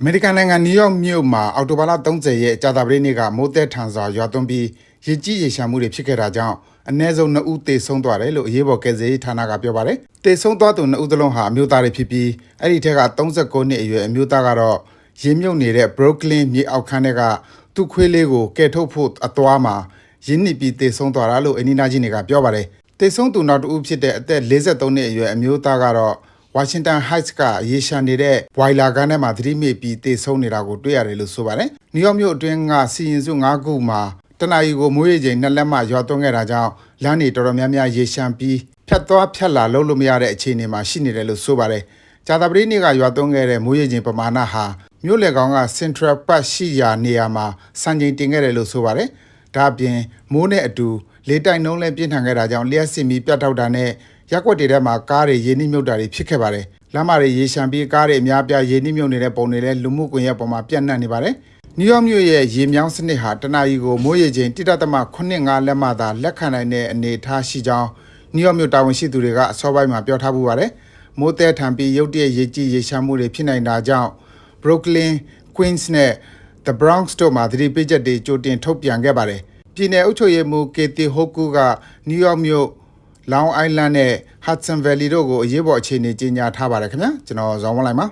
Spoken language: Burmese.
အမေရိကန်နိုင်ငံနယူးယောက်မြို့မှာအော်တိုဘာလ30ရက်ကြာသပတေးနေ့ကမိုးသက်ထန်စွာရွာသွန်းပြီးရေကြီးရေရှမ်းမှုတွေဖြစ်ခဲ့တာကြောင့်အနည်းဆုံး2ဦးသေဆုံးသွားတယ်လို့အရေးပေါ်ကယ်ဆယ်ရေးဌာနကပြောပါတယ်။သေဆုံးသွားသူ2ဦးသလုံးဟာအမျိုးသားတွေဖြစ်ပြီးအဲ့ဒီထက်က39နှစ်အရွယ်အမျိုးသားကတော့ရေမြုပ်နေတဲ့ Brooklyn မြေအောက်ခန်းထဲကသူ့ခွေးလေးကိုကယ်ထုတ်ဖို့အသွားမှာရင်းနှီးပြီးသေဆုံးသွားတာလို့အနီနာကြီးတွေကပြောပါတယ်။သေဆုံးသူနောက်တစ်ဦးဖြစ်တဲ့အသက်53နှစ်အရွယ်အမျိုးသားကတော့ ဝါရှင်တန်ဟိုက်စ်ကရေရှာနေတဲ့ဘွိုင်လာကန်းထဲမှာသတိမေ့ပြီးတေဆုံးနေတာကိုတွေ့ရတယ်လို့ဆိုပါတယ်။နယူးယောက်မြို့အတွင်းကစီရင်စု၅ခုမှာတနအီကိုမိုးရေချိန်နှစ်လက်မှရွာသွန်းခဲ့တာကြောင့်လမ်းတွေတော်တော်များများရေရှမ်းပြီးဖြတ်သွားဖြတ်လာလုံးလို့မရတဲ့အခြေအနေမှာရှိနေတယ်လို့ဆိုပါတယ်။ဂျာတာပတိနေ့ကရွာသွန်းခဲ့တဲ့မိုးရေချိန်ပမာဏဟာမြို့လေကောင်က Central Park ရှိရာနေရာမှာစံချိန်တင်ခဲ့တယ်လို့ဆိုပါတယ်။ဒါအပြင်မိုးနဲ့အတူလေတိုက်နှုံးလဲပြင်းထန်ခဲ့တာကြောင့်လျှက်စစ်မီပြတ်တောက်တာနဲ့ ရက်ွက်တွေထဲမှာကားတွေရေနှိမ့်မြုပ်တာတွေဖြစ်ခဲ့ပါတယ်။လမ်းမတွေရေရှမ်းပြီးကားတွေအများပြားရေနှိမ့်မြုပ်နေတဲ့ပုံတွေလည်းလူမှုကွန်ရက်ပေါ်မှာပြန့်နှံ့နေပါတယ်။နယူးယောက်မြို့ရဲ့ရေမြောင်းစနစ်ဟာတနအီကိုမိုးရေချိန်1.85လက်မှသာလက်ခံနိုင်တဲ့အနေအထားရှိကြောင်းနယူးယောက်မြို့တာဝန်ရှိသူတွေကအစောပိုင်းမှာပြောထားပူပါတယ်။မိုးတဲထန်ပြီးရုတ်တရက်ရေကြီးရေရှမ်းမှုတွေဖြစ်နိုင်တာကြောင့် Brooklyn, Queens နဲ့ The Bronx တို့မှာသတိပေးချက်တွေကြိုတင်ထုတ်ပြန်ခဲ့ပါတယ်။ပြည်내အုပ်ချုပ်ရေးမှူး Kathy Hochul ကနယူးယောက်မြို့ Long Island နဲ့ Hudson Valley တို့ကိုအရေးပေါ်အခြေအနေကြေညာထားပါတယ်ခင်ဗျာကျွန်တော်ဇော်ဝန်းလိုက်ပါ